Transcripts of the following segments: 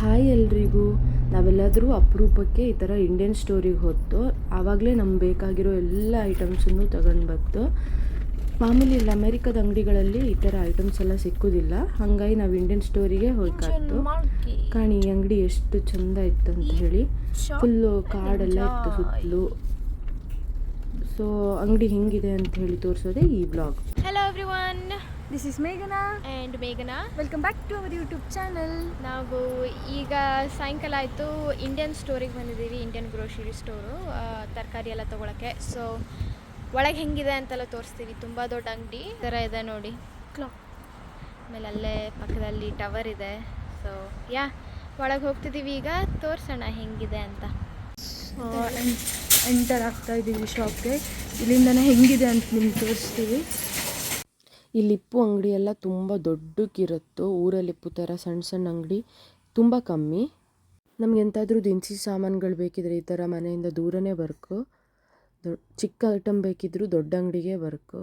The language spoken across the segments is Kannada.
ಹಾಯ್ ಎಲ್ರಿಗೂ. ನಾವೆಲ್ಲಾದರೂ ಅಪರೂಪಕ್ಕೆ ಈ ಥರ ಇಂಡಿಯನ್ ಸ್ಟೋರಿಗೆ ಹೊತ್ತು ಆವಾಗಲೇ ನಮ್ಗೆ ಬೇಕಾಗಿರೋ ಎಲ್ಲ ಐಟಮ್ಸನ್ನು ತಗೊಂಡು ಬಂತು ಮಾಮೂಲಿ ಇಲ್ಲಿ ಅಮೇರಿಕಾದ ಅಂಗಡಿಗಳಲ್ಲಿ ಈ ಥರ ಐಟಮ್ಸ್ ಎಲ್ಲ ಸಿಕ್ಕೋದಿಲ್ಲ. ಹಾಗಾಗಿ ನಾವು ಇಂಡಿಯನ್ ಸ್ಟೋರಿಗೆ ಹೋಗ್ಕಾಯ್ತು ಕಾಣಿ ಈ ಅಂಗಡಿ ಎಷ್ಟು ಚಂದ ಇತ್ತು ಅಂತ ಹೇಳಿ. ಫುಲ್ಲು ಕಾಡೆಲ್ಲ ಇತ್ತು ಸುತ್ತಲೂ. ಸೊ ಅಂಗಡಿ ಹೆಂಗಿದೆ ಅಂತ ಹೇಳಿ ತೋರಿಸೋದೇ ಈ blog hello everyone this is ಮೇಘನಾ ಆ್ಯಂಡ್ ಮೇಘನಾ welcome back to our YouTube channel ನಾವು ಈಗ ಸಾಯಂಕಾಲ ಆಯಿತು. ಇಂಡಿಯನ್ ಸ್ಟೋರಿಗೆ ಬಂದಿದ್ದೀವಿ ಇಂಡಿಯನ್ ಗ್ರೋಸರಿ ಸ್ಟೋರು ತರಕಾರಿ ಎಲ್ಲ ತೊಗೊಳಕ್ಕೆ. ಸೊ ಒಳಗೆ ಹೆಂಗಿದೆ ಅಂತೆಲ್ಲ ತೋರಿಸ್ತೀವಿ. ತುಂಬ ದೊಡ್ಡ ಅಂಗಡಿ. ಥರ ಇದೆ ನೋಡಿ. ಕ್ಲಾಕ್ ಆಮೇಲೆ ಅಲ್ಲೇ ಪಕ್ಕದಲ್ಲಿ ಟವರ್ ಇದೆ. ಸೊ ಯಾ ಒಳಗೆ ಹೋಗ್ತಿದ್ದೀವಿ ಈಗ. ತೋರಿಸೋಣ ಹೆಂಗಿದೆ ಅಂತ. ಎಂಟರ್ ಆಗ್ತಾ ಇದ್ದೀವಿ ಶಾಪ್ಗೆ ಇಲ್ಲಿಂದನೇ ಹೆಂಗಿದೆ ಅಂತ ನಿಮ್ಗೆ ತೋರಿಸ್ತೀವಿ. ಇಲ್ಲಿ ಲಿಪ್ಪು ಅಂಗಡಿ ಎಲ್ಲ ತುಂಬ ದೊಡ್ಡಕ್ಕಿರುತ್ತೋ, ಊರಲ್ಲಿ ಇಪ್ಪು ಥರ ಸಣ್ಣ ಸಣ್ಣ ಅಂಗಡಿ ತುಂಬ ಕಮ್ಮಿ. ನಮ್ಗೆ ಎಂಥಾದರೂ ದಿನಸಿ ಸಾಮಾನುಗಳು ಬೇಕಿದ್ರೆ ಈ ಥರ ಮನೆಯಿಂದ ದೂರನೇ ಬರ್ಕು ದೊಡ್ಡ ಚಿಕ್ಕ ಐಟಮ್ ಬೇಕಿದ್ದರೂ ದೊಡ್ಡ ಅಂಗಡಿಗೆ ಬರ್ಕು.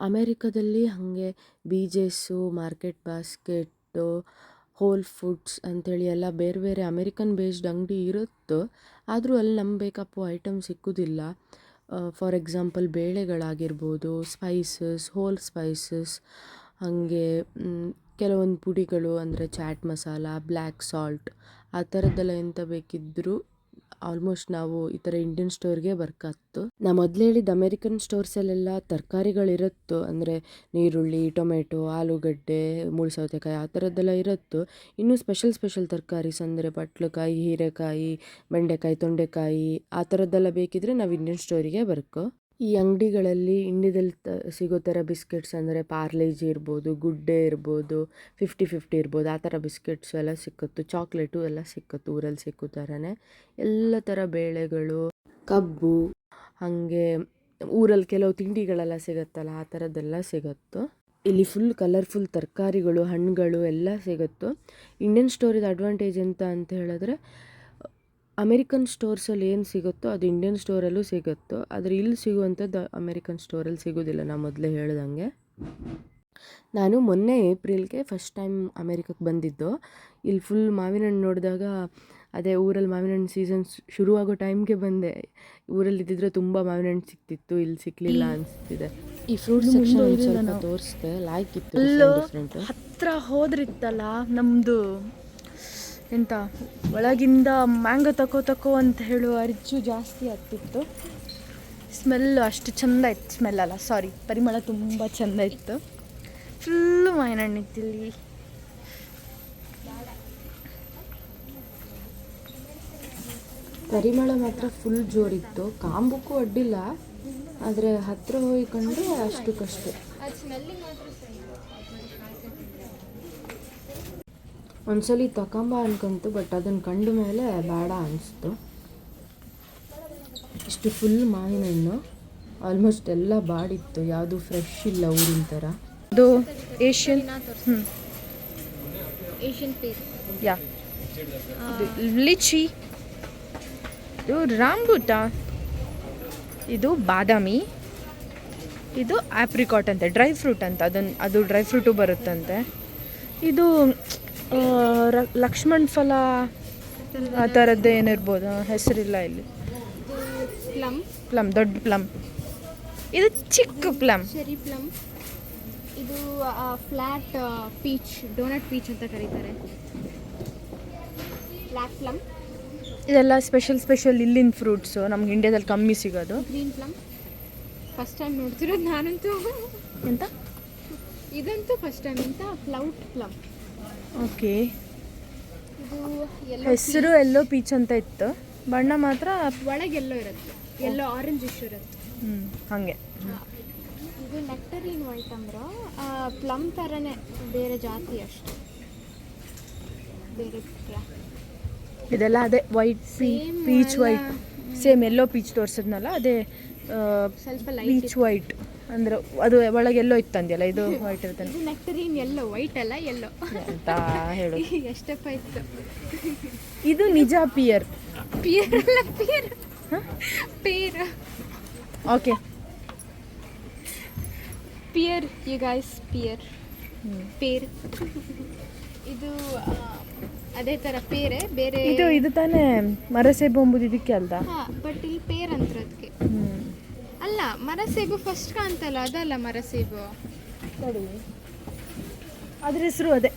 ಅಮೇರಿಕಾದಲ್ಲಿ ಹಾಗೆ BJ's market basket, whole foods ಅಂಥೇಳಿ ಎಲ್ಲ ಬೇರೆ ಬೇರೆ ಅಮೇರಿಕನ್ ಬೇಸ್ಡ್ ಅಂಗಡಿ ಇರುತ್ತೋ, ಆದರೂ ಅಲ್ಲಿ ನಮ್ಗೆ ಬೇಕಪ್ಪು ಐಟಮ್ ಸಿಕ್ಕುದಿಲ್ಲ. ಫಾರ್ ಎಕ್ಸಾಂಪಲ್ ಬೇಳೆಗಳಾಗಿರ್ಬೋದು ಸ್ಪೈಸಸ್ ಹೋಲ್ ಸ್ಪೈಸಸ್ ಹಾಗೆ ಕೆಲವೊಂದು ಪುಡಿಗಳು ಅಂದರೆ ಚಾಟ್ ಮಸಾಲ ಬ್ಲ್ಯಾಕ್ ಸಾಲ್ಟ್ ಆ ಥರದ್ದೆಲ್ಲ ಎಂತ ಬೇಕಿದ್ದರೂ ಆಲ್ಮೋಸ್ಟ್ ನಾವು ಈ ಥರ ಇಂಡಿಯನ್ ಸ್ಟೋರ್ಗೆ ಬರ್ಕತ್ತು. ನಾ ಮೊದಲು ಹೇಳಿದ ಅಮೇರಿಕನ್ ಸ್ಟೋರ್ಸಲ್ಲೆಲ್ಲ ತರಕಾರಿಗಳಿರುತ್ತೋ. ಅಂದರೆ ನೀರುಳ್ಳಿ, ಟೊಮೆಟೊ, ಆಲೂಗಡ್ಡೆ ಮುಳು ಸೌತೆಕಾಯಿ ಆ ಥರದ್ದೆಲ್ಲ ಇರುತ್ತೋ. ಇನ್ನೂ ಸ್ಪೆಷಲ್ ಸ್ಪೆಷಲ್ ತರಕಾರೀಸ್ ಅಂದರೆ ಪಟ್ಲಕಾಯಿ ಹೀರೆಕಾಯಿ, ಬೆಂಡೆಕಾಯಿ, ತೊಂಡೆಕಾಯಿ ಆ ಥರದ್ದೆಲ್ಲ ಬೇಕಿದ್ರೆ ನಾವು ಇಂಡಿಯನ್ ಸ್ಟೋರಿಗೆ ಬರ್ಕೋ. ಈ ಅಂಗಡಿಗಳಲ್ಲಿ ಇಂಡಿಯಾದಲ್ಲಿ ತ, ಸಿಗೋ ಥರ ಬಿಸ್ಕೆಟ್ಸ್ ಅಂದರೆ ಪಾರ್ಲೇಜಿ ಇರ್ಬೋದು, ಗುಡ್ಡೆ ಇರ್ಬೋದು, ಫಿಫ್ಟಿ ಫಿಫ್ಟಿ ಇರ್ಬೋದು, ಆ ಥರ ಬಿಸ್ಕೆಟ್ಸು ಎಲ್ಲ ಸಿಕ್ಕತ್ತು. ಚಾಕ್ಲೇಟು ಎಲ್ಲ ಸಿಕ್ಕತ್ತು ಊರಲ್ಲಿ ಸಿಕ್ಕೋ ಥರನೇ. ಎಲ್ಲ ಥರ ಬೇಳೆಗಳು, ಕಬ್ಬು, ಹಾಗೆ ಊರಲ್ಲಿ ಕೆಲವು ತಿಂಡಿಗಳೆಲ್ಲ ಸಿಗುತ್ತಲ್ಲ, ಆ ಥರದ್ದೆಲ್ಲ ಸಿಗುತ್ತೋ. ಇಲ್ಲಿ ಫುಲ್ ಕಲರ್ಫುಲ್ ತರಕಾರಿಗಳು, ಹಣ್ಣುಗಳು ಎಲ್ಲ ಸಿಗುತ್ತೋ. ಇಂಡಿಯನ್ ಸ್ಟೋರಿದ ಅಡ್ವಾಂಟೇಜ್ ಎಂತ ಅಂತ ಹೇಳಿದ್ರೆ ಅಮೇರಿಕನ್ ಸ್ಟೋರ್ಸಲ್ಲಿ ಏನು ಸಿಗುತ್ತೋ ಅದು ಇಂಡಿಯನ್ ಸ್ಟೋರಲ್ಲೂ ಸಿಗುತ್ತೋ ಆದರೆ ಇಲ್ಲಿ ಸಿಗುವಂಥದ್ದು ಅಮೇರಿಕನ್ ಸ್ಟೋರಲ್ಲಿ ಸಿಗೋದಿಲ್ಲ ನಾನು ಮೊದಲೇ ಹೇಳ್ದಂಗೆ. ನಾನು ಮೊನ್ನೆ ಏಪ್ರಿಲ್ಗೆ ಫಸ್ಟ್ ಟೈಮ್ ಅಮೇರಿಕಕ್ಕೆ ಬಂದಿದ್ದು. ಇಲ್ಲಿ ಫುಲ್ ಮಾವಿನ ಹಣ್ಣು ನೋಡಿದಾಗ ಅದೇ ಊರಲ್ಲಿ ಮಾವಿನ ಹಣ್ಣು ಸೀಸನ್ ಶುರುವಾಗೋ ಟೈಮ್ಗೆ ಬಂದೆ. ಊರಲ್ಲಿ ಇದ್ದಿದ್ರೆ ತುಂಬ ಮಾವಿನ ಹಣ್ಣು ಸಿಕ್ತಿತ್ತು ಇಲ್ಲಿ ಸಿಕ್ಕಲಿಲ್ಲ ಅನಿಸ್ತಿದೆ. ಈ ಫ್ರೂಟ್ ಸೆಕ್ಷನ್ ನಾನು. ತೋರಿಸ್ದೆ ಲೈಕ್ ಇತ್ತು ಹತ್ರ ಹೋದ್ರಿತ್ತಲ್ಲ ನಮ್ಮದು ಎಂತ? ಒಳಗಿಂದ ಮ್ಯಾಂಗೋ ತಕೋ ತಕೋ ಅಂತ ಹೇಳುವ ಅರ್ಜು ಜಾಸ್ತಿ ಆಗ್ತಿತ್ತು. ಸ್ಮೆಲ್ ಅಷ್ಟು ಚೆಂದ ಇತ್ತು ಸ್ಮೆಲ್ ಅಲ್ಲ ಸಾರಿ ಪರಿಮಳ ತುಂಬ ಚೆಂದ ಇತ್ತು. ಫುಲ್ಲು ಮಾಯನಣ್ಣಿತ್ತಿಲ್ಲಿ ಇಲ್ಲಿ. ಪರಿಮಳ ಮಾತ್ರ ಫುಲ್ ಜೋರಿತ್ತು. ಕಾಂಬಕ್ಕೂ ಅಡ್ಡಿಲ್ಲ. ಆದರೆ ಹತ್ರ ಹೋಗಿಕೊಂಡ್ರೆ ಅಷ್ಟು ಅಷ್ಟಕ್ಕಷ್ಟೇ ಅದು ಸ್ಮೆಲ್ಲಿಂಗ್ ಮಾತ್ರ ಒಂದ್ಸಲಿ ತಕೊಂಬ ಅನ್ಕೊಂತು ಬಟ್ ಅದನ್ನು ಕಂಡ ಮೇಲೆ ಬೇಡ ಅನಿಸ್ತು. ಇಷ್ಟು ಫುಲ್ ಮಾವಿನ ಹಣ್ಣು ಆಲ್ಮೋಸ್ಟ್ ಎಲ್ಲ ಬಾಡಿತ್ತು. ಯಾವುದು ಫ್ರೆಶ್ ಇಲ್ಲ ಊರಿನ ಥರ. ಇದು ಏಷ್ಯನ್ ಹ್ಞೂ ಏಷ್ಯನ್ ಪೀಸ್ ಯಾ. ಲಿಚಿ. ಇದು ರಾಂಬೂಟ ಇದು ಬಾದಾಮಿ. ಇದು ಆಪ್ರಿಕಾಟ್ ಅಂತೆ ಡ್ರೈ ಫ್ರೂಟ್ ಅಂತ. ಅದನ್ನು ಅದು ಡ್ರೈ ಫ್ರೂಟು ಬರುತ್ತಂತೆ. ಇದು ಲಕ್ಷ್ಮಣ್ ಫಲ ಆ ಥರದ್ದು ಏನಿರ್ಬೋದು ಹೆಸರಿಲ್ಲ ಇಲ್ಲಿ. ಪ್ಲಮ್? ಪ್ಲಮ್ ದೊಡ್ಡ ಪ್ಲಮ್. ಇದು ಚಿಕ್ಕ ಪ್ಲಮ್. Cherry plum. ಇದು ಫ್ಲಾಟ್ ಪೀಚ್ ಡೋನಟ್ ಪೀಚ್ ಅಂತ ಕರೀತಾರೆ. Flat plum. ಇದೆಲ್ಲ ಸ್ಪೆಷಲ್ ಸ್ಪೆಷಲ್ ಇಲ್ಲಿನ ಫ್ರೂಟ್ಸು. ನಮ್ಗೆ ಇಂಡಿಯಾದಲ್ಲಿ ಕಮ್ಮಿ ಸಿಗೋದು. Green plum. ಫಸ್ಟ್ ಟೈಮ್ ನೋಡ್ತಿರೋದು ನಾನಂತೂ. ಎಂತ? ಇದಂತೂ ಫಸ್ಟ್ ಟೈಮ್ ಅಂತ ಫ್ಲೌಟ್ ಪ್ಲಮ್. ಓಕೆ. ಹೆಸರು ಎಲ್ಲೋ ಪೀಚ್ ಅಂತ ಇತ್ತು. ಬಣ್ಣ ಮಾತ್ರ ಒಳಗೆ ಎಲ್ಲೋ ಇರುತ್ತೆ. ಎಲ್ಲೋ ಆರೆಂಜ್ ಇಶ್ಯೂ ಇರುತ್ತೆ. ಹ್ಞೂ ಹಾಗೆ. ಇದು ನೆಕ್ಟರಿನ್ ವೈಟ್ ಅಂದ್ರೆ ಪ್ಲಮ್ ಥರನೇ ಬೇರೆ ಜಾತಿ ಅಷ್ಟೇ. ಬೇರೆ ಇದೆಲ್ಲ ಅದೇ white peach white same yellow peach ತೋರಿಸಿದ್ನಲ್ಲ ಅದೇ ಸ್ವಲ್ಪ ಪೀಚ್ ವೈಟ್ ಅಂದ್ರೆ ಅದು ಒಳಗೆ ಎಲ್ಲೋ ಇತ್ತಂದ್ಯಲ್ಲ ಇದು ವೈಟ್ ಇರುತ್ತೆ ನೆಕ್ಟರಿನ್ ಎಲ್ಲೋ ವೈಟ್ ಅಲ್ಲ ಎಲ್ಲೋ ಅಂತ ಹೇಳು. ಎಷ್ಟಪ್ಪ ಇತ್ತು? ಇದು ನಿಜ ಪಿಯರ್ ಪಿಯರ್ ಅಲ್ಲ pear pear okay pear you guys pear pear ಇದು ಅದೇ ತರ ಪೇರೆ ಬೇರೆ ಇದು ಇದು ತಾನೇ ಮರಸೇಬು ಎಂಬುದು ಇದಕ್ಕೆ ಅಲ್ದ? ಬಟ್ ಇಲ್ಲಿ ಪೇರ್ ಅಂತ ಅದಕ್ಕೆ ಅಲ್ಲ ಮರಸೇಬು ಫಸ್ಟ್ ಕಾಣ್ತಲ್ಲ ಅದಲ್ಲ ಮರಸೇಬು. ಅದ್ರ ಹೆಸರು ಅದೇ.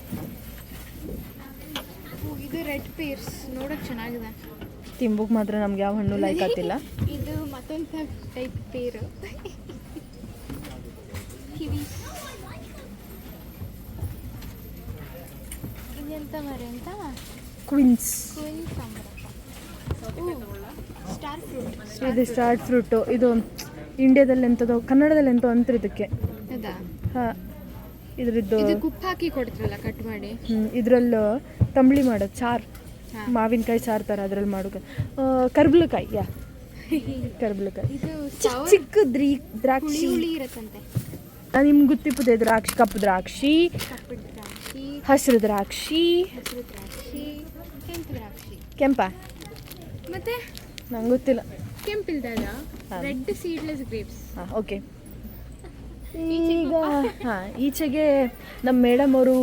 ಇದು ರೆಡ್ ಪೀರ್ಸ್ ನೋಡಕ್ ಚೆನ್ನಾಗಿದೆ. ತಿಂಬುಕ್ ಮಾತ್ರ ನಮ್ಗೆ ಯಾವ ಹಣ್ಣು ಲೈಕ್ ಆಗ್ತಿಲ್ಲ. ಇದು ಮತ್ತೊಂದು ಟೈಪ್ ಪೇರು ಕಿವಿ. ಇದೆಂತ ಮರೆ ಅಂತ? ಕ್ವಿನ್ಸ್ ಕ್ವೀನ್ ಸ್ಟಾರ್ ಫ್ರೂಟ್ ಇದು ಸ್ಟಾರ್ ಫ್ರೂಟು ಇದು ಇಂಡಿಯಾದಲ್ಲಿ ಎಂಥದ್ದು ಕನ್ನಡದಲ್ಲಿ ಎಂಥೋ ಅಂತ ಇದಕ್ಕೆ. ಅದಾ ಹಾಂ ಇದ್ರದ್ದು ಇದು ಕುಪ್ಪು ಹಾಕಿ ಕೊಡ್ತಾರಲ್ಲ ಕಟ್ ಮಾಡಿ? ಇದರಲ್ಲೂ ತಂಬಳಿ ಮಾಡೋದು ಚಾರ್. ಮಾವಿನಕಾಯಿ ಚಾರ್ ಥರ ಅದ್ರಲ್ಲಿ ಮಾಡೋಕೆ ಕರ್ಬಲಕಾಯಿ ಯಾ? ಕರ್ಬಲಕಾಯಿ. ಚಿಕ್ಕ ದ್ರೀ ದ್ರಾಕ್ಷಿ. ಇರತ್ತಂತೆ. ನಿಮ್ಗೆ ಗೊತ್ತಿಪ್ಪದೆ ದ್ರಾಕ್ಷಿ ಕಪ್ಪು ದ್ರಾಕ್ಷಿ. ಹಸಿರು ದ್ರಾಕ್ಷಿ. ಹಸಿರು ದ್ರಾಕ್ಷಿ ಕೆಂಪು ದ್ರಾಕ್ಷಿ. ಕೆಂಪ? ಮತ್ತೆ? ನಂಗೆ ಗೊತ್ತಿಲ್ಲ. ಕೆಂಪಿಲ್ದಾಗ. ರೆಡ್ ಸೀಡ್ಲೆಸ್ ಗ್ರೇಪ್ಸ್ ಓಕೆ ಈಗ ಹಾಂ ಈಚೆಗೆ ನಮ್ಮ ಮೇಡಮ್ ಅವರು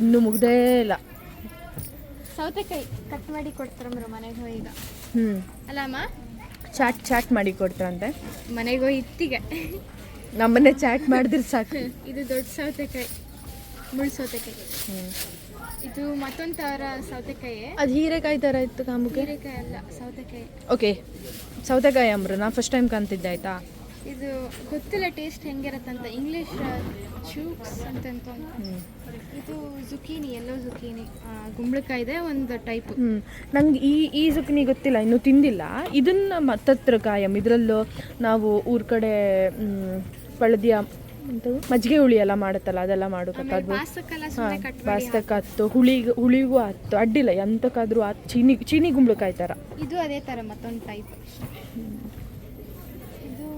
ಇನ್ನೂ ಮುಗ್ದೇ ಇಲ್ಲ. ಸೌತೆಕಾಯಿ ಕಟ್ ಮಾಡಿ ಕೊಡ್ತಾರ ಮನೆಗೆ ಹೋಗಿ ಈಗ. ಹ್ಞೂ ಅಲ್ಲಮ್ಮ ಚಾಟ್ ಚಾಟ್ ಮಾಡಿ ಕೊಡ್ತಾರಂತೆ. ಮನೆಗೆ ಹೋಗಿ ಇತ್ತಿಗೆ ನಮ್ಮನ್ನೇ ಚಾಟ್ ಮಾಡಿದ್ರೆ ಸಾಕು. ಇದು ದೊಡ್ಡ ಸೌತೆಕಾಯಿ ಮುಳ್ಳು ಸೌತೆಕಾಯಿ. ಹ್ಞೂ ಇದು ಮತ್ತೊಂದು ಥರ ಸೌತೆಕಾಯಿ. ಅದು ಹೀರೆಕಾಯಿ ಥರ ಇತ್ತು ಕಾಮುಗೆ ಹೀರೆಕಾಯಿ ಅಲ್ಲ ಸೌತೆಕಾಯಿ. ಓಕೆ ಸೌತೆಕಾಯಿ ಅಂಬ್ರು ನಾ ಫಸ್ಟ್ ಟೈಮ್ ಕಾಣ್ತಿದ್ದೆ ಆಯ್ತಾ? ಇದು ಗೊತ್ತಿಲ್ಲ ಟೇಸ್ಟ್ ಹೆಂಗಿರತ್ತಂತ ಇಂಗ್ಲಿಷ್ ಚೂಕ್ಸ್ ಅಂತ. ಇದು ಜುಕೀನಿ ಎಲ್ಲೋ ಜುಕೀನಿ ಗುಂಬಳಕಾಯಿ ಇದೆ ಒಂದು ಟೈಪ್ ನಂಗೆ ಈ ಈ ಜುಕೀನಿ ಗೊತ್ತಿಲ್ಲ ಇನ್ನು ತಿಂದಿಲ್ಲ. ಇದನ್ನ ಮತ್ತತ್ರ ಕಾಯಂ. ಇದರಲ್ಲೂ ನಾವು ಊರ ಕಡೆ ಪಳದಿಯ ಮಜ್ಜಿಗೆ ಹುಳಿ ಎಲ್ಲ ಮಾಡುತ್ತಲ್ಲ ಅದೆಲ್ಲ ಮಾಡೋಕತ್ತಾದ್ರು ಬಾಸ್ತಕ್ಕೆ ಹತ್ತು ಸುಮ್ಮನೆ ಕಟ್ ಮಾಡಿ ಬಾಸ್ತಕ್ಕಾತ್ತು ಹುಳಿಗೆ ಹುಳಿಗೂ ಹತ್ತು ಅಡ್ಡಿಲ್ಲ ಎಂತಕ್ಕಾದ್ರೂ ಹತ್ತು. ಚೀನಿ ಚೀನಿ ಗುಂಬಳಕಾಯಿ ಥರ ಇದು ಅದೇ ತರ ಮತ್ತೊಂದು ಟೈಪ್ ಇದು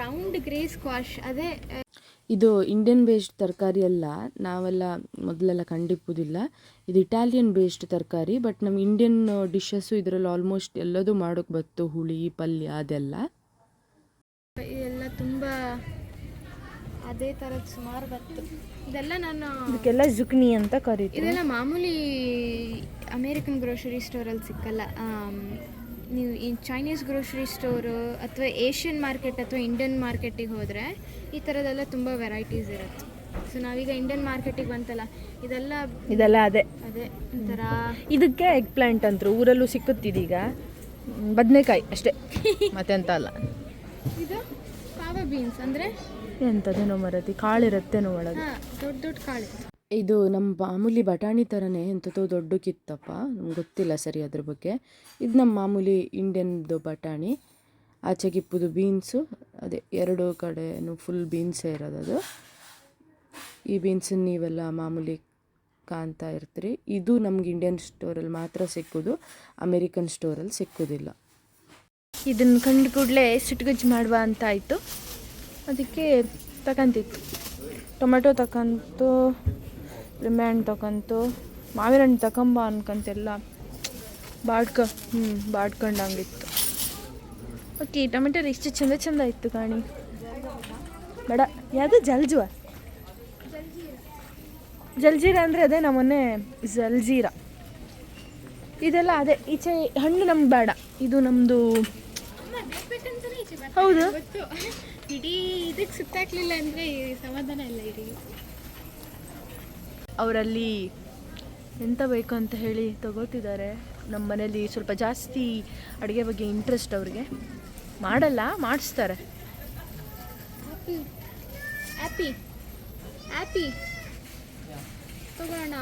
ರೌಂಡ್ ಗ್ರೇ ಸ್ಕ್ವಾಶ್ ಅದೇ ಇದು ಇಂಡಿಯನ್ ಬೇಸ್ಡ್ ತರಕಾರಿ ಅಲ್ಲ ನಾವೆಲ್ಲ ಮೊದಲೆಲ್ಲ ಕಂಡಿಪ್ಪುದಿಲ್ಲ. ಇದು ಇಟಾಲಿಯನ್ ಬೇಸ್ಡ್ ತರಕಾರಿ ಬಟ್ ನಮ್ಮ ಇಂಡಿಯನ್ ಡಿಶಸ್ಸು ಇದರಲ್ಲಿ ಆಲ್ಮೋಸ್ಟ್ ಎಲ್ಲದೂ ಮಾಡೋಕ್ಕೆ ಬತ್ತು ಹುಳಿ ಪಲ್ಯ ಅದೆಲ್ಲ. ಎಲ್ಲ ತುಂಬ ಅದೇ ಥರದ್ದು ಸುಮಾರು ಬತ್ತು ಇದೆಲ್ಲ ನಾನು ಇದಕ್ಕೆಲ್ಲ ಜುಕ್ನಿ ಅಂತ ಕರೀತೀವಿ. ಇದೆಲ್ಲ ಮಾಮೂಲಿ ಅಮೇರಿಕನ್ ಗ್ರೋಸರಿ ಸ್ಟೋರಲ್ಲಿ ಸಿಕ್ಕಲ್ಲ ನೀವು ಈ ಚೈನೀಸ್ ಗ್ರೋಸರಿ ಸ್ಟೋರು ಅಥವಾ ಏಷ್ಯನ್ ಮಾರ್ಕೆಟ್ ಅಥವಾ ಇಂಡಿಯನ್ ಮಾರ್ಕೆಟಿಗೆ ಹೋದರೆ ಈ ಥರದೆಲ್ಲ ತುಂಬ ವೆರೈಟೀಸ್ ಇರುತ್ತೆ. ಸೊ ನಾವೀಗ ಇಂಡಿಯನ್ ಮಾರ್ಕೆಟಿಗೆ ಬಂತಲ್ಲ ಇದೆಲ್ಲ ಇದೆಲ್ಲ ಅದೇ. ಅದೇ ಒಂಥರ ಇದಕ್ಕೆ ಎಗ್ ಪ್ಲಾಂಟ್ ಅಂತರು ಊರಲ್ಲೂ ಸಿಕ್ಕುತ್ತಿದೀಗ ಬದನೆಕಾಯಿ ಅಷ್ಟೇ ಮತ್ತೆಂತ ಅಲ್ಲ. ಇದು ಪಾವ ಬೀನ್ಸ್ ಅಂದರೆ ಎಂಥದೇನೋ ಮರತಿ ಕಾಳಿರತ್ತೇನೋ ಒಳಗೆ. ದೊಡ್ಡ ದೊಡ್ಡ ಕಾಳು. ಇದು ನಮ್ಮ ಮಾಮೂಲಿ ಬಟಾಣಿ ಥರನೇ ಎಂಥದ್ದು ದೊಡ್ಡಕ್ಕಿತ್ತಪ್ಪ ನಮ್ಗೆ ಗೊತ್ತಿಲ್ಲ ಸರಿ ಅದ್ರ ಬಗ್ಗೆ. ಇದು ನಮ್ಮ ಮಾಮೂಲಿ ಇಂಡಿಯನ್ದು ಬಟಾಣಿ ಆಚೆಗಿಪ್ಪುದು ಬೀನ್ಸು ಅದೇ ಎರಡು ಕಡೆನೂ ಫುಲ್ ಬೀನ್ಸೇ ಇರೋದು ಅದು ಈ ಬೀನ್ಸನ್ನು ನೀವೆಲ್ಲ ಮಾಮೂಲಿ ಕಾಣ್ತಾ ಇರ್ತೀರಿ. ಇದು ನಮ್ಗೆ ಇಂಡಿಯನ್ ಸ್ಟೋರಲ್ಲಿ ಮಾತ್ರ ಸಿಕ್ಕೋದು ಅಮೇರಿಕನ್ ಸ್ಟೋರಲ್ಲಿ ಸಿಕ್ಕೋದಿಲ್ಲ. ಇದನ್ನು ಕಂಡು ಕೂಡಲೇ ಸಿಟ್ಗಜ್ಜು ಮಾಡುವ ಅಂತ ಆಯಿತು ಅದಕ್ಕೆ ತಗೊಂತಿತ್ತು ಟೊಮೆಟೊ ತಗೊಂತು ಹಣ್ಣು ತಗೊಂತು ಮಾವಿನ ಹಣ್ಣು ತಗೊಂಬ ಅನ್ಕಂತೆಲ್ಲ ಬಾಡ್ಕ ಹ್ಞೂ ಬಾಡ್ಕೊಂಡಂಗಿತ್ತು. ಓಕೆ ಟೊಮೆಟೊ ಎಷ್ಟು ಚಂದ ಚಂದ ಇತ್ತು ಕಾಣಿ. ಬೇಡ, ಯಾವುದು? ಜಲ್ಜುವ ಜಲ್ಜೀರ ಅಂದರೆ ಅದೇ ನಮ್ಮನೆ ಜಲ್ಜೀರ. ಇದೆಲ್ಲ ಅದೇ, ಈಚೆ ಹಣ್ಣು ನಮ್ಗೆ ಬೇಡ. ಇದು ನಮ್ಮದು ಹೌದು. ಇಡೀ ಇದಕ್ಕೆ ಸುತ್ತಾಕ್ಲಿಲ್ಲ ಅಂದರೆ ಸಮಾಧಾನ ಇಲ್ಲ ಇಡೀ. ಅವರಲ್ಲಿ ಎಂತ ಬೇಕು ಅಂತ ಹೇಳಿ ತಗೋತಿದ್ದಾರೆ. ನಮ್ಮ ಮನೇಲಿ ಸ್ವಲ್ಪ ಜಾಸ್ತಿ ಅಡುಗೆ ಬಗ್ಗೆ ಇಂಟ್ರೆಸ್ಟ್ ಅವ್ರಿಗೆ. ಮಾಡಲ್ಲ ಮಾಡಿಸ್ತಾರೆ. ಆ್ಯಪಿ ಆ್ಯಪಿ ತಗೋಣ.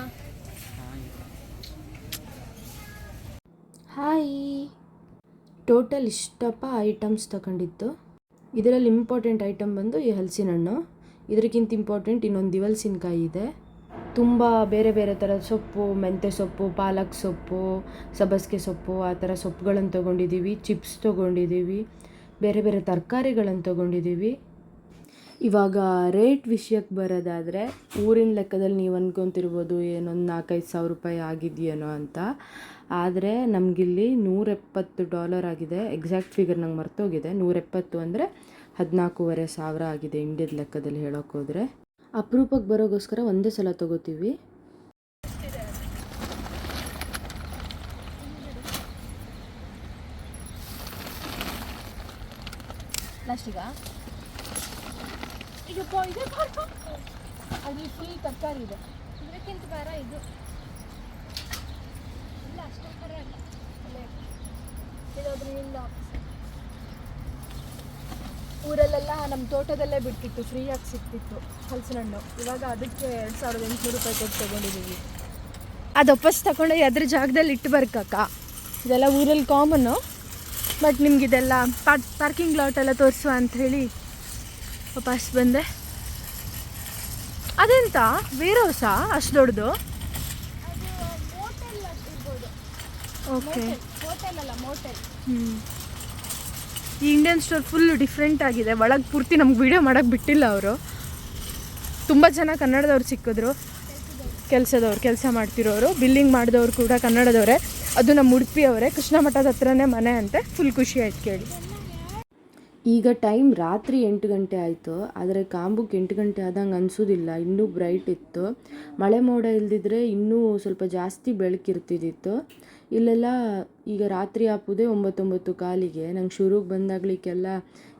ಹಾಯ್. ಟೋಟಲ್ ಇಷ್ಟಪ್ಪ ಐಟಮ್ಸ್ ತಗೊಂಡಿದ್ದು. ಇದರಲ್ಲಿ ಇಂಪಾರ್ಟೆಂಟ್ ಐಟಮ್ ಬಂದು ಈ ಹಲಸಿನ ಹಣ್ಣು ಇದಕ್ಕಿಂತ ಇಂಪಾರ್ಟೆಂಟ್ ಇನ್ನೊಂದು ದಿವಲ್ಸಿನಕಾಯಿ ಇದೆ. ತುಂಬ ಬೇರೆ ಬೇರೆ ಥರದ ಸೊಪ್ಪು, ಮೆಂತ್ಯ ಸೊಪ್ಪು, ಪಾಲಕ್ ಸೊಪ್ಪು, ಸಬ್ಬಸಿಗೆ ಸೊಪ್ಪು, ಆ ಥರ ಸೊಪ್ಪುಗಳನ್ನು ತೊಗೊಂಡಿದ್ದೀವಿ ಚಿಪ್ಸ್ ತೊಗೊಂಡಿದ್ದೀವಿ, ಬೇರೆ ಬೇರೆ ತರಕಾರಿಗಳನ್ನು ತೊಗೊಂಡಿದ್ದೀವಿ. ಇವಾಗ ರೇಟ್ ವಿಷಯಕ್ಕೆ ಬರೋದಾದರೆ ಊರಿನ ಲೆಕ್ಕದಲ್ಲಿ ನೀವು ಅಂದ್ಕೊತಿರ್ಬೋದು ಏನೊಂದು ನಾಲ್ಕೈದು ಸಾವಿರ ರೂಪಾಯಿ ಆಗಿದೆಯೇನೋ ಅಂತ. ಆದರೆ ನಮಗಿಲ್ಲಿ ನೂರೆಪ್ಪತ್ತು ಡಾಲರ್ ಆಗಿದೆ. ಎಕ್ಸಾಕ್ಟ್ ಫಿಗರ್ ನಂಗೆ ಮರ್ತೋಗಿದೆ. ನೂರೆಪ್ಪತ್ತು ಅಂದರೆ ಹದಿನಾಲ್ಕೂವರೆ ಸಾವಿರ ಆಗಿದೆ ಇಂಡಿಯದ ಲೆಕ್ಕದಲ್ಲಿ ಹೇಳೋಕ್ಕೋದ್ರೆ ಅಪರೂಪಕ್ಕೆ ಬರೋಗೋಸ್ಕರ ಒಂದೇ ಸಲ ತೊಗೋತೀವಿ. ಲಾಸ್ಟಿಗ ಫುಲ್ ತರಕಾರಿ ಇದೆ. ಇದಕ್ಕಿಂತ ಬೇರೆ ಇದು. ಊರಲ್ಲೆಲ್ಲ ನಮ್ಮ ತೋಟದಲ್ಲೇ ಬಿಡ್ತಿತ್ತು ಫ್ರೀಯಾಗಿ ಸಿಗ್ತಿತ್ತು ಹಲಸಿನ ಹಣ್ಣು ಇವಾಗ ಅದಕ್ಕೆ ಎರಡು ಸಾವಿರದ ಎಂಟುನೂರು ರೂಪಾಯಿ ಕೊಟ್ಟು ತೊಗೊಂಡಿದ್ದೀವಿ. ಅದು ವಾಪಸ್ ತಗೊಂಡೋಗಿ ಅದ್ರ ಜಾಗದಲ್ಲಿ ಇಟ್ಟು ಬರ್ಕಕ್ಕ. ಇದೆಲ್ಲ ಊರಲ್ಲಿ ಕಾಮನ್ನು. ಬಟ್ ನಿಮ್ಗೆ ಇದೆಲ್ಲ ಪಾರ್ಕಿಂಗ್ ಲಾಟ್ ಎಲ್ಲ ತೋರಿಸುವ ಅಂತ ಹೇಳಿ ವಾಪಸ್ ಬಂದೆ. ಅದೆಂತ? ಬೇರೆ ಹೊಸ ಅಷ್ಟು ದೊಡ್ಡದು? ಓಕೆ ಹೋಟೆಲ್ ಅಲ್ಲ ಮೋಟೆಲ್ ಹ್ಞೂ ಈ ಇಂಡಿಯನ್ ಸ್ಟೋರ್ ಫುಲ್ ಡಿಫ್ರೆಂಟ್ ಆಗಿದೆ. ಒಳಗೆ ಪೂರ್ತಿ ನಮ್ಗೆ ವಿಡಿಯೋ ಮಾಡೋಕ್ಕೆ ಬಿಟ್ಟಿಲ್ಲ ಅವರು. ತುಂಬ ಜನ ಕನ್ನಡದವ್ರು ಸಿಕ್ಕಿದ್ರು. ಕೆಲಸದವ್ರು, ಕೆಲಸ ಮಾಡ್ತಿರೋರು. ಬಿಲ್ಲಿಂಗ್ ಮಾಡಿದವ್ರು ಕೂಡ ಕನ್ನಡದವರೇ. ಅದು ನಮ್ಮ ಉಡುಪಿಯವರೇ ಕೃಷ್ಣ ಮಠದ ಹತ್ರನೇ ಮನೆ ಅಂತೆ. ಫುಲ್ ಖುಷಿ ಆಯ್ತು ಕೇಳಿ. ಈಗ ಟೈಮ್ ರಾತ್ರಿ ಎಂಟು ಗಂಟೆ ಆಯಿತು. ಆದರೆ ಕಾಂಬುಕ್ಕೆ ಎಂಟು ಗಂಟೆ ಆದಂಗೆ ಅನಿಸೋದಿಲ್ಲ. ಇನ್ನೂ ಬ್ರೈಟ್ ಇತ್ತು. ಮಳೆ ಮೋಡ ಇಲ್ದಿದ್ರೆ ಇನ್ನೂ ಸ್ವಲ್ಪ ಜಾಸ್ತಿ ಬೆಳಕಿರ್ತಿದ್ದಿತ್ತು. ಇಲ್ಲೆಲ್ಲ ಈಗ ರಾತ್ರಿ ಹಾಪುದೇ ಒಂಬತ್ತೊಂಬತ್ತು ಕಾಲಿಗೆ. ನಂಗೆ ಶುರುಗೆ ಬಂದಾಗ್ಲಿಕ್ಕೆಲ್ಲ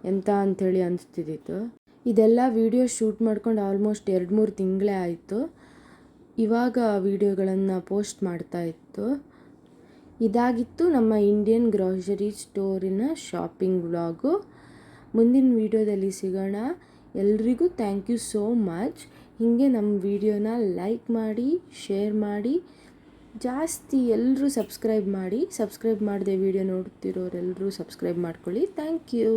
ಎಂತ ಅಂಥೇಳಿ ಅನಿಸ್ತಿದ್ದಿತ್ತು ಇದೆಲ್ಲ ವಿಡಿಯೋ ಶೂಟ್ ಮಾಡ್ಕೊಂಡು ಆಲ್ಮೋಸ್ಟ್ ಎರಡು ಮೂರು ತಿಂಗಳೇ ಆಯಿತು. ಇವಾಗ ವಿಡಿಯೋಗಳನ್ನು ಪೋಸ್ಟ್ ಮಾಡ್ತಾ ಇತ್ತು. ಇದಾಗಿತ್ತು ನಮ್ಮ ಇಂಡಿಯನ್ ಗ್ರಾಸರಿ ಸ್ಟೋರಿನ ಶಾಪಿಂಗ್ ವ್ಲಾಗು. ಮುಂದಿನ ವೀಡಿಯೋದಲ್ಲಿ ಸಿಗೋಣ. ಎಲ್ರಿಗೂ ಥ್ಯಾಂಕ್ ಯು ಸೋ ಮಚ್. ಹೀಗೆ ನಮ್ಮ ವಿಡಿಯೋನ ಲೈಕ್ ಮಾಡಿ, ಶೇರ್ ಮಾಡಿ. ಜಾಸ್ತಿ ಎಲ್ಲರೂ ಸಬ್ಸ್ಕ್ರೈಬ್ ಮಾಡಿ ಸಬ್ಸ್ಕ್ರೈಬ್ ಮಾಡದೆ ವಿಡಿಯೋ ನೋಡ್ತಿರೋರೆಲ್ಲರೂ ಸಬ್ಸ್ಕ್ರೈಬ್ ಮಾಡ್ಕೊಳ್ಳಿ. Thank you